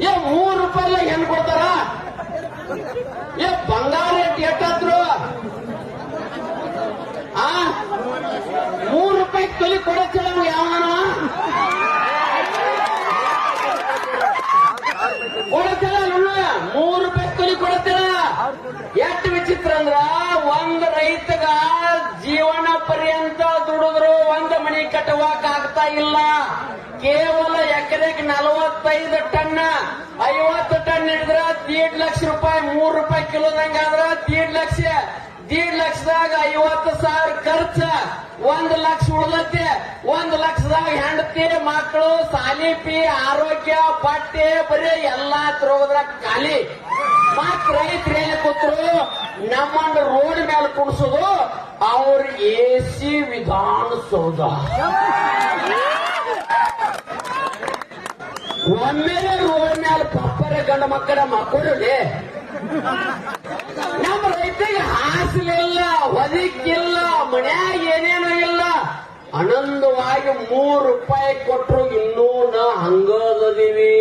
ಏ, ಮೂರು ರೂಪಾಯಿ ಹೆಣ್ಣು ಕೊಡ್ತಾರ? ಏ, ಬಂಗಾರ ರೇಟ್ ಎಷ್ಟಾದ್ರು? ಆ? ಮೂರು ರೂಪಾಯಿ ತೊಲಿ ಕೊಡಕ್ಕೆ ಯಾವನ? ಕೊಡತ್ತಿಲ್ಲ ಮೂರು ರೂಪಾಯಿ ತೊಲಿ ಕೊಡತ್ತಿಲ್ಲ. ಎಷ್ಟು ವಿಚಿತ್ರ ಅಂದ್ರ, ಒಂದ್ ರೈತಗ ಜೀವನ ಪರ್ಯಂತ ದುಡಿದ್ರು, ಒಂದ್ ಮನಿ ಕಟ್ಟುವಾಕ ಆಗ್ತಾ ಇಲ್ಲ. ಕೇವಲ ಎಕರೆಗೆ ನಲವತ್ತೈದು ಟನ್, ಐವತ್ತು ಟನ್ ಹಿಡಿದ್ರ ದೀಡ್ ಲಕ್ಷ ರೂಪಾಯಿ, ಮೂರು ರೂಪಾಯಿ ಕಿಲೋದಂಗಾದ್ರ ದೀಡ್ ಲಕ್ಷ. ದೀಡ್ ಲಕ್ಷದಾಗ ಐವತ್ತು ಸಾವಿರ ಖರ್ಚ, ಒಂದ್ ಲಕ್ಷ ಉಳಿದತ್ತೆ ಒಂದ್ ಲಕ್ಷದಾಗ ಹೆಂಡತಿ ಮಕ್ಕಳು ಸಾಲಿ, ಪಿ, ಆರೋಗ್ಯ, ಬಟ್ಟೆ, ಬರೀ ಎಲ್ಲಾ ರೋಗದಾಗ ಖಾಲಿ. ಮತ್ ರೈತರು ಎಲ್ಲಿ ಕೂತ್ರು ನಮ್ಮನ್ನ ರೋಡ್ ಮೇಲೆ ಕುಣಿಸೋದು ಅವ್ರ ಎ ಸಿ ವಿಧಾನಸೌಧ. ಒಮ್ಮೆಲೆ ರೋಡ್ ಮ್ಯಾಲ ಪಪ್ಪರ ಗಂಡ ಮಕ್ಕಳ ಮಕ್ಕಳು ನಮ್ಮ ರೈತರಿಗೆ ಹಾಸಲಿಲ್ಲ ಒದಕ್ಕಿಲ್ಲ ಮನ್ಯಾಗ ಏನೇನು ಇಲ್ಲ. ಆನಂದವಾಗಿ ಮೂರು ರೂಪಾಯಿ ಕೊಟ್ರು ಇನ್ನೂ ನಾ ಹಂಗದೀವಿ